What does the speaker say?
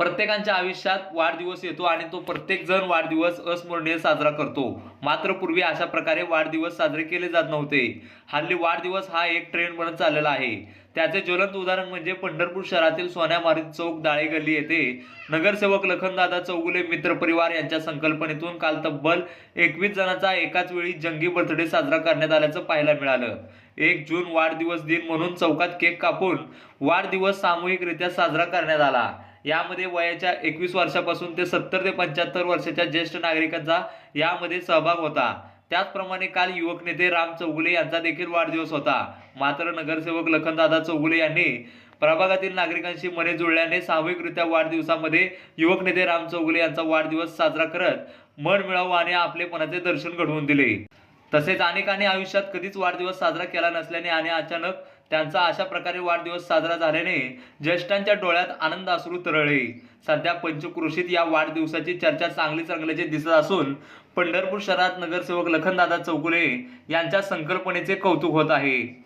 प्रत्येकांच्या आयुष्यात वाढदिवस येतो आणि तो प्रत्येक जण वाढदिवस अस्मरणीय साजरा करतो. मात्र पूर्वी अशा प्रकारे वाढदिवस साजरे केले जात नव्हते. हल्ली वाढदिवस हा एक ट्रेंड बनत चाललेला आहे. त्याचे ज्वलंत उदाहरण म्हणजे पंढरपूर शहरातील सोन्यामारी चौक दाळे गल्ली येथे नगरसेवक लखनदादा चौगुले मित्र परिवार यांच्या संकल्पनेतून काल तब्बल एकवीस जणांचा एकाच वेळी जंगी बर्थडे साजरा करण्यात आल्याचं पाहायला मिळालं. एक जून वाढदिवस दिन म्हणून चौकात केक कापून वाढदिवस सामूहिकरित्या साजरा करण्यात आला. यामध्ये वयाच्या एकवीस वर्षापासून ते सत्तर ते पंच्याहत्तर वर्षाच्या ज्येष्ठ नागरिकांचा यामध्ये सहभाग होता. त्याचप्रमाणे काल युवक नेते राम चौगुले यांचा देखील वाढदिवस होता. मात्र नगरसेवक लखनदादा चौगुले यांनी प्रभागातील नागरिकांशी मने जुळल्याने सामूहिकरित्या वाढदिवसामध्ये युवक नेते राम चौगुले यांचा वाढदिवस साजरा करत मन मिळावं आणि आपलेपणाचे दर्शन घडवून दिले. तसेच अनेकांनी आयुष्यात कधीच वाढदिवस साजरा केला नसल्याने आणि अचानक त्यांचा अशा प्रकारे वाढदिवस साजरा झाल्याने ज्येष्ठांच्या डोळ्यात आनंद अश्रू तरळले. सध्या पंचक्रोशीत या वाढदिवसाची चर्चा चांगली चांगल्याची दिसत असून पंढरपूर शहरात नगरसेवक लखनदादा चौगुले यांच्या संकल्पनेचे कौतुक होत आहे.